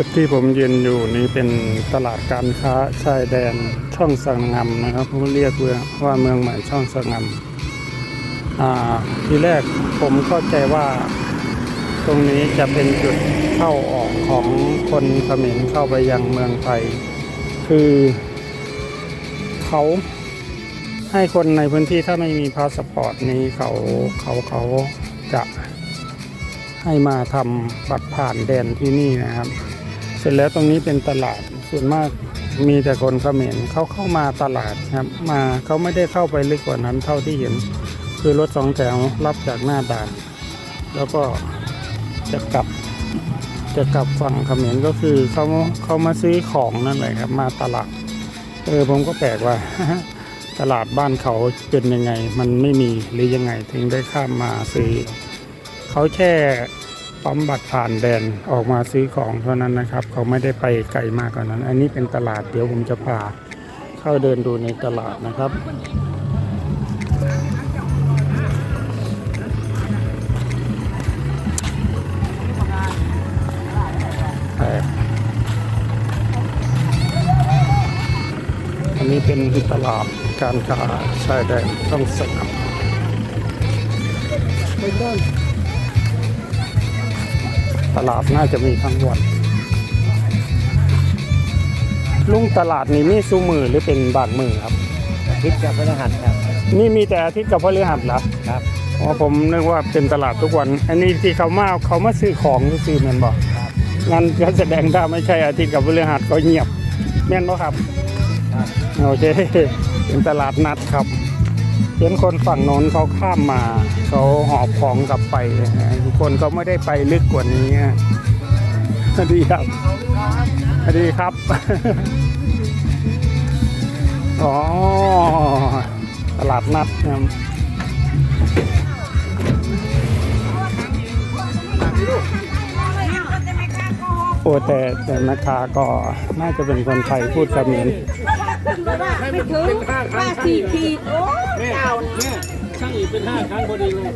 จุดที่ผมยืนอยู่นี้เป็นตลาดการค้าชายแดนช่องสังงำนะครับผมเรียกว่าเมืองใหม่ช่องสังงำอ่าทีแรกผมเข้าใจว่าตรงนี้จะเป็นจุดเข้าออกของคนเขมรเข้าไปยังเมืองไทย คือเขาให้คนในพื้นที่ถ้าไม่มีพาสปอร์ตนี้เขาเขาเขาจะให้มาทำบัตรผ่านแดนที่นี่นะครับ เสร็จแล้วตรงนี้เป็นตลาดส่วนมากมีแต่คนเขมรเขาเข้ามาตลาดครับมาเขาไม่ได้เข้าไปลึกกว่านั้นเท่าที่เห็น คือรถสองแถวรับจากหน้าด่าน แล้วก็จะกลับจะกลับฝั่งเขมรก็คือเขาเขามาซื้อของนั่นแหละครับ มาตลาดเออผมก็แปลกว่า ตลาดบ้านเขาเป็นยังไง มันไม่มีหรือยังไงถึงได้ข้ามมาซื้อเขาแค่ ปั๊มบัตรผ่านแดนออกมาซื้อของเท่านั้นนะครับ เขาไม่ได้ไปไกลมากกว่านั้น อันนี้เป็นตลาดเดี๋ยวผมจะพาเข้าเดินดูในตลาดนะครับอันนี้เป็นตลาดการค้าชายแดนต้องสนับ ตลาดน่าจะมีทั้งวันลุงตลาดนี้มีซูมือหรือเป็นบางมือครับคิดกับพฤหัสครับ นี่มีแต่อาทิตย์กับพฤหัสเหรอครับอ๋อผมนึกว่าเป็นตลาดทุกวัน อันนี้ที่เขามาเขามาซื้อของซื้อแม่นบอกครับงั้นก็แสดงถ้าไม่ใช่อาทิตย์กับพฤหัสก็เงียบแม่นบ่ครับครับโอเคเป็นตลาดนัดครับ เห็นคนฝั่งโน้นเขาข้ามมาเขาหอบของกลับไปทุกคนก็ไม่ได้ไปลึกกว่านี้สวัสดีครับสวัสดีครับ อ๋อ ตลาดนัดนะครับโอ้แต่แต่แม่ค้าก็น่าจะเป็นคนไทยพูดเขมร ไม่ถึงห้าสี่ขีดโอ้เก่านะช่างอีกเป็นห้าครั้งพอดีเลย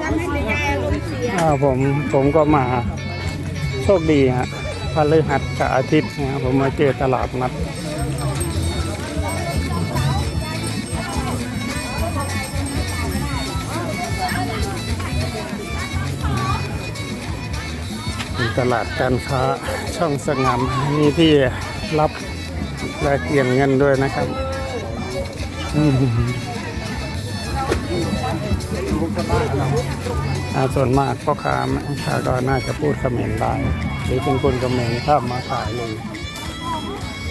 จะไม่ได้ยายอารมณ์เสียอ่าผมผมก็มาโชคดีฮะพฤหัสกับอาทิตย์นะผมมาเจอตลาดนัดเป็นตลาดการค้าช่องสงามมีที่รับ และเกี่ยงเงินด้วยนะครับอืมอ่าส่วนมากพ่อค้าแม่ค้าก็น่าจะพูดเขมรได้หรือเป็นคนเขมรข้ามมาขายเลย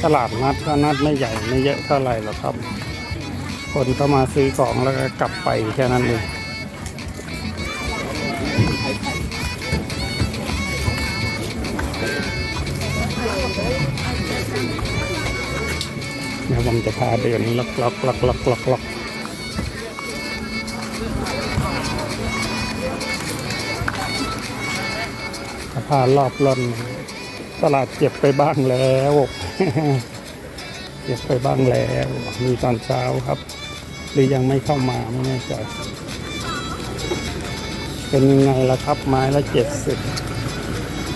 ตลาดนัดก็นัดไม่ใหญ่ไม่เยอะเท่าไหร่หรอกครับ คนก็มาซื้อของแล้วก็กลับไปแค่นั้นเอง เดี๋ยวผมจะพาเดินล็อกล็อกล็อกล็อกล็อกล็อกพานรอบล่อนตลาดเก็บไปบ้างแล้วเก็บไปบ้างแล้ว มีตอนเช้าครับ หรือยังไม่เข้ามาไม่แน่ใจเป็นยังไงล่ะครับไม้ละเจ็ดสิบ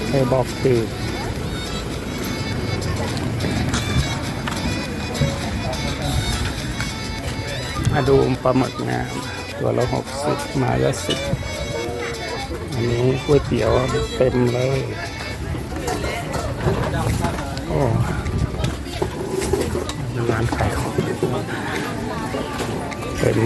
ใครบอกคือ มาดูปลาหมึกงาม ตัวละหกสิบมาละสิบอันนี้ก๋วยเตี๋ยวเต็มเลยโอ้ร้านขายของเป็น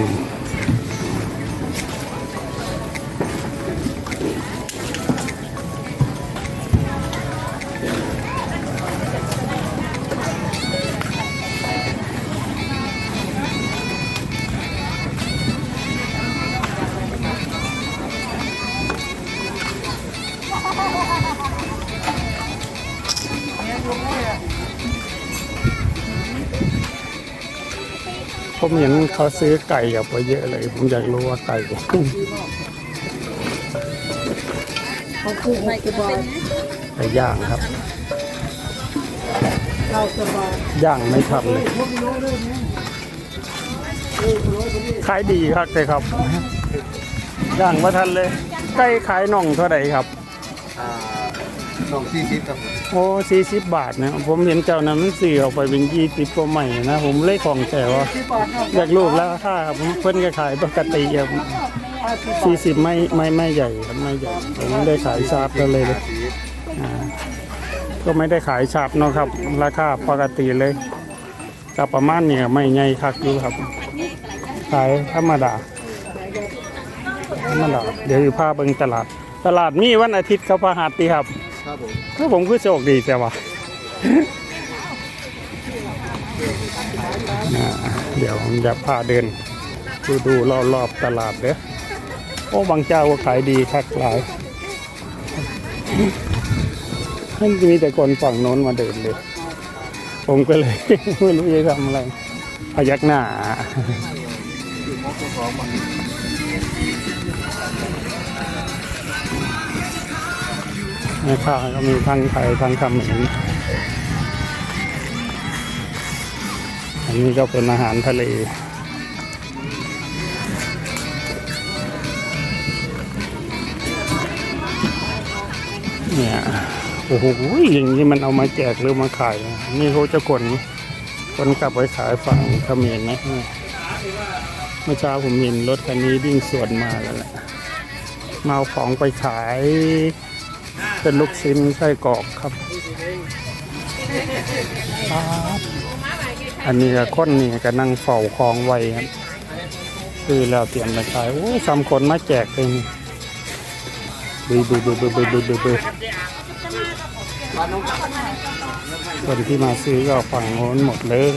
ผมเห็นเขาซื้อไก่ออกไปเยอะเลย ผมอยากรู้ว่าไก่เขาคือไก่กระบอกไก่ย่างครับเรากระบอกย่างไม่ทันเลยขายดีครับเลยครับย่างไม่ทันเลย ไก่ขายน่องเท่าไหร่ครับ อ่าสองสี่สิบครับโอ้สี่สิบบาทนะ ผมเห็นเจ้านั้นมันสี่ออกไปเป็นยี่สิบกว่าใหม่นะ ผมเลยของแต่ว่าอยากลูกแล้วค่าครับเพิ่นก็ขายปกติครับสี่สิบไม่ไม่ไม่ใหญ่ครับไม่ใหญ่ผมไม่ได้ขายชาบกันเลยเลยอ่าก็ไม่ได้ขายชาบเนาะครับ ราคาปกติเลยก็ประมาณเนี่ยไม่ใหญ่คักอยู่ครับ ขายธรรมดาธรรมดาเดี๋ยวอยู่พาเบิ่งตลาด ตลาดมีวันอาทิตย์ครับพระหัสดีครับ ครับผมถ้าผมคือโชคดีแต่ว่าเดี๋ยวผมจะพาเดิน ดูดูรอบๆตลาดเด้อโอ้บางเจ้าก็ขายดีคักหลายให้มีแต่คนฝั่งโน้นมาเดินเลย ผมก็เลยไม่รู้จะทำอะไรพยักหน้า แม่ค้าก็มีทั้งไทยทั้งคำเขมรอันนี้ก็เป็นอาหารทะเลเนี่ยโอ้โหอย่างนี้มันเอามาแจกหรือมาขายนะนี่เขาจะขนคนกลับไปขายฝั่งเขมรนะเมื่อเช้าผมเห็นรถคันนี้วิ่งสวนมาแล้วแหละมาเอาของไปขาย เป็นลูกชิ้นไส้กรอกครับครับ อันนี้ก็คนนี่ก็นั่งเฝ้าคลองไว้ครับคือแล้วเตรียมไปขายโอ้ยสามคนมาแจกเลยดูดูดูดูดูดูดูดูคนที่มาซื้อก็ฝั่งโน้นหมดเลย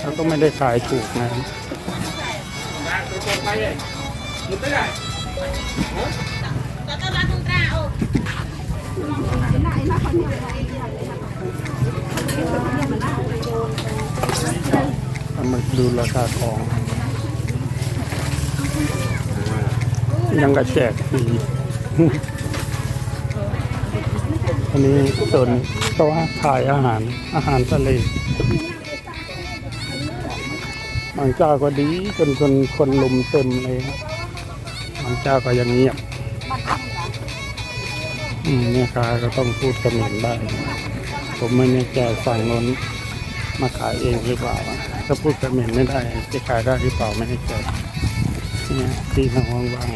แล้วก็ไม่ได้ขายถูกนะครับเอา มาดูราคาทอง ยังกระแจกฟรีอันนี้ส่วนก็ว่าขายอาหารอาหารทะเลบางเจ้าก็ดีจนคนคนลุมเต็มเลยครับ มันเจ้าก็ยังเงียบอืมเนี่ยค้าก็ต้องพูดกระเหม็นได้ผมไม่แน่ใจฝั่งน้นมาขายเองหรือเปล่าอะถ้าพูดกระเหม็นไม่ได้จะขายได้หรือเปล่าไม่แน่ใจเนี่ยที่น้องว่าง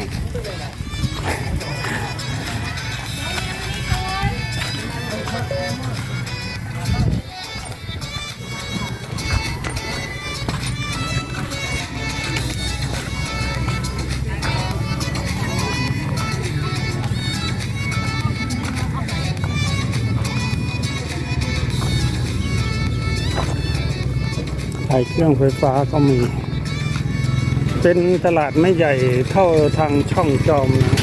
ขายเครื่องไฟฟ้าก็มี เป็นตลาดไม่ใหญ่เท่าทางช่องจอมนะ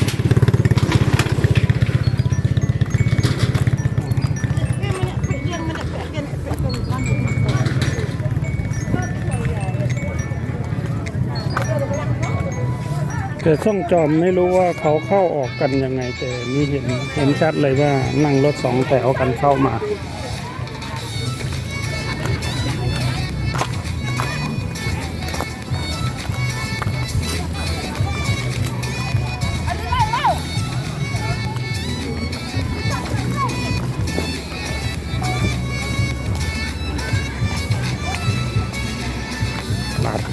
แต่ช่องจอมไม่รู้ว่าเขาเข้าออกกันยังไงแต่นี่เห็นเห็นชัดเลยว่านั่งรถสองแถวกันเข้ามา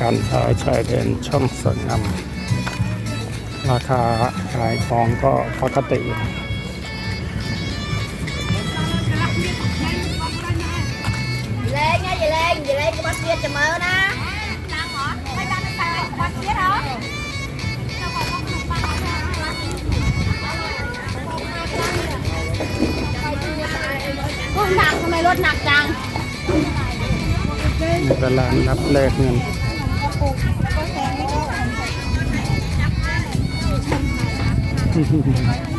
การค้าชายแดนช่องสวนงามราคาขายของก็ปกติแรงไงอย่าแล่าแรงก็มาเสียจะเมานะตามหรอไม่ตามไม่ตามมาเสียหรอหนักทำไมรถหนักจังตลานรับแลกเงิน Mmm.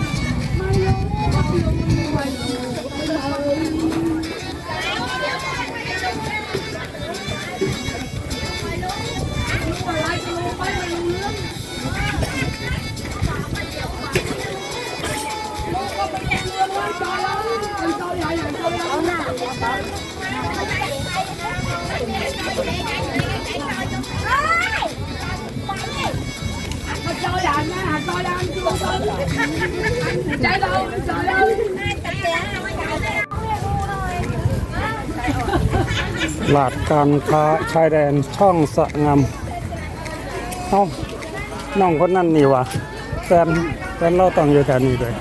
ใหลาดการค้าชายแดนช่องสะงามเอ้าน้องคนนั่นนี่วะแฟนแฟนเราต้องอยู่แถวนี้เลย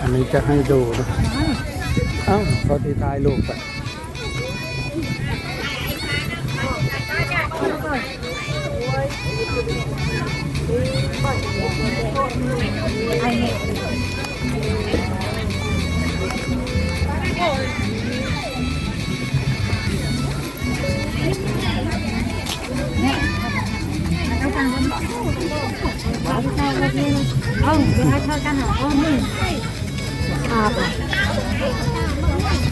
อันนี้จะให้ดูเอ้าเขาตีตายลูกไป anh ấy không cứ hai thôi căn hả không à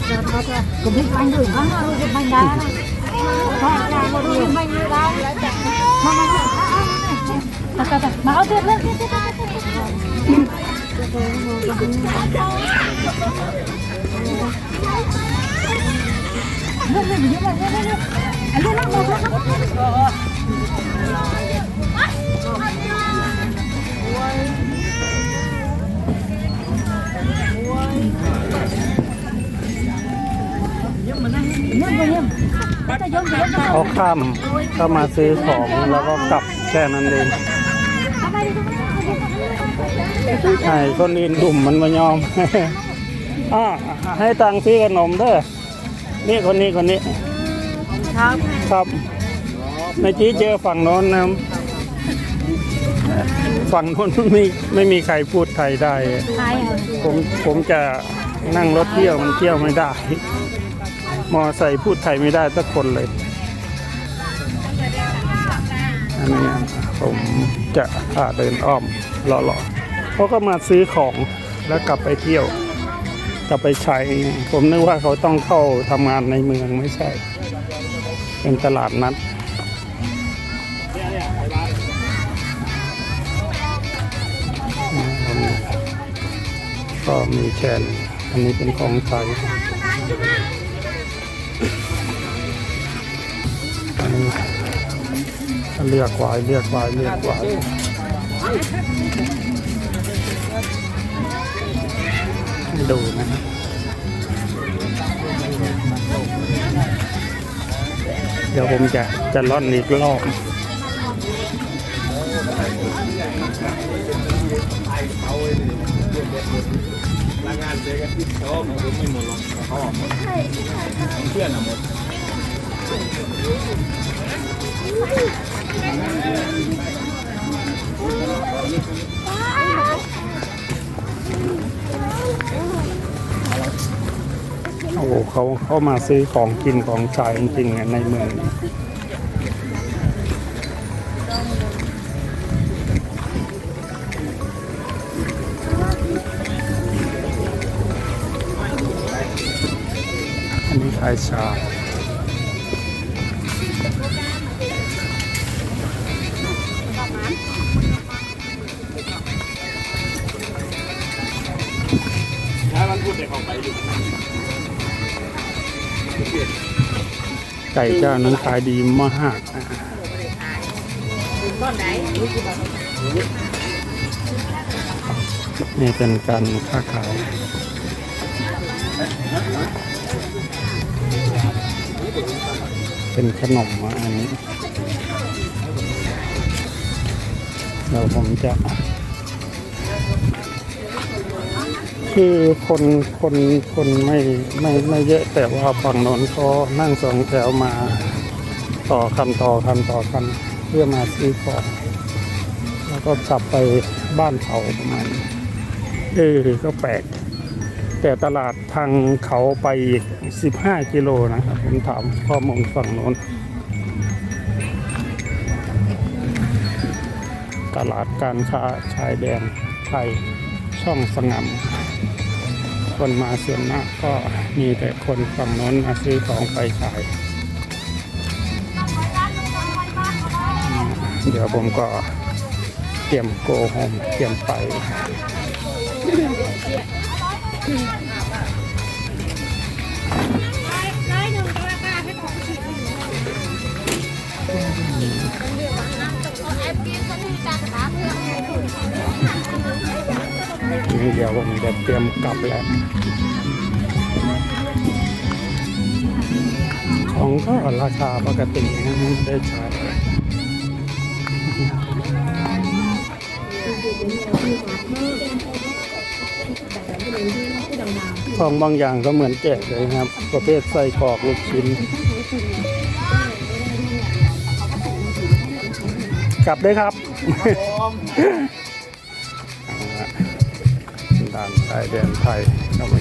rồi thôi thôi cũng biết bánh đủ lắm rồi cái đá này thôi một nhiều bánh đá mà mà mà mà mà เขาข้ามเข้ามาซื้อของแล้วก็กลับแค่นั้นเอง ให้คนอื่นดุ่มมันมายอมอ่าให้ตังค์ซื้อขนมเด้อนี่คนนี้คนนี้ không ครับเมื่อกี้เจอฝั่งโน้นนะครับฝั่งโน้นไม่ไม่มีใครพูดไทยได้ ai ผมผมจะนั่งรถเที่ยวมันเที่ยวไม่ได้ มอไซค์พูดไทยไม่ได้สักคนเลย อันนี้ผมจะพาเดินอ้อมหล่อๆ เขาก็มาซื้อของแล้วกลับไปเที่ยว กลับไปใช้ ผมนึกว่าเขาต้องเข้าทำงานในเมืองไม่ใช่ เป็นตลาดนัดก็มีแชนอันนี้เป็นของไทยอันนี้เลือกไว้เลือกไว้เลือกไว้ ดูนะครับเดี๋ยวผมจะจะล่อนอีกรอบโอ้โหเขาเโอ้เขาเข้ามาซื้อของกินของใช้จริงๆในเมืองนี้อันนี้ขายชา ไก่เจ้านั้นขายดีมากนะนี่เป็นการค้าขายเป็นขนมอันนี้เดี๋ยวผมจะ คือคนคนคนไม่ไม่ไม่เยอะแต่ว่าฝั่งโนนเขานั่งสองแถวมา ต่อคันต่อคันต่อคันเพื่อมาซื้อของแล้วก็กลับไปบ้านเขาประมาณเออก็แปลกแต่ตลาดทางเขาไปอีก 15 กิโลนะครับ ผมถามข้อมูลฝั่งโน้น ตลาดการค้าชายแดนไทยช่องสงาม คนมาส่วนมากก็มีแต่คนฝั่งโน้นมาซื้อของไปขาย เดี๋ยวผมก็เตรียมโกโฮมเตรียมไป เดี๋ยวผมจะเตรียมกลับแล้ว ของก็ราคาปกตินะไม่ได้ใช้ของบางอย่างก็เหมือนแจกเลยครับ ประเภทไส้กรอกลูกชิ้น กลับได้ครับานชายแดนไทยเข้ามา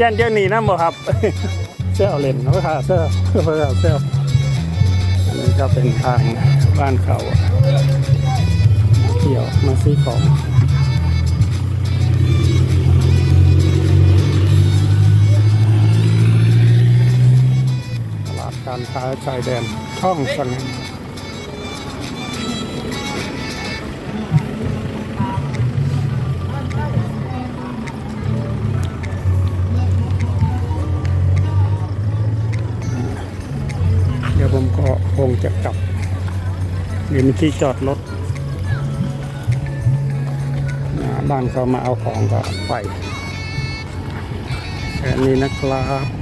ยันเจ้าหนีน้ำบ่ครับเสื้อเล่นเขาขาเสื้อเพื่อเสื้ออันนี้ก็เป็นทางบ้านเขาเที่ยวมาซื้อของตลาดการค้าชายแดนช่องสัง เดี๋ยวมีที่จอดรถบ้านเขามาเอาของก็ไปแค่นี้นะครับ